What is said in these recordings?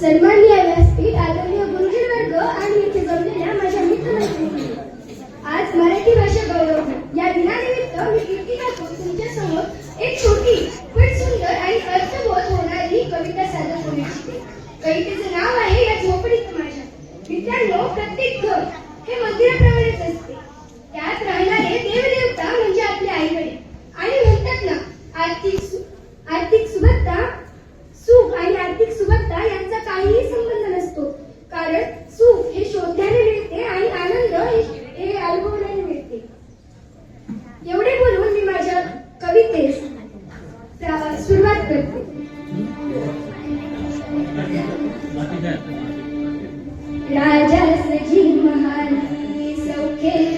सन्माननीय व्यासपीठ आदरणीय गुरुजी वर्ग आणि इथे जमलेल्या माझ्या मित्रमैत्रिणी आज मराठी भाषा गौरव या दिनानिमित्त मी कीर्ती ठाकूर तुमच्यासमोर एक छोटी पण सुंदर आणि अर्थबोध होणारी कविता सादर करू इच्छिते. कवितेचं नाव आहे या झोपडीत माझ्या. मित्रांनो प्रत्येक घर हे मंदिराप्रमाणेच असते. त्यात राहणारे देवदेवता म्हणजे आपले आई वडील आणि म्हणतात ना आर्थिक राजास जी महाराणी सौख्य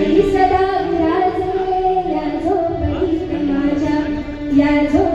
मी सदा विराजले या झोपडीत माझ्या या झोप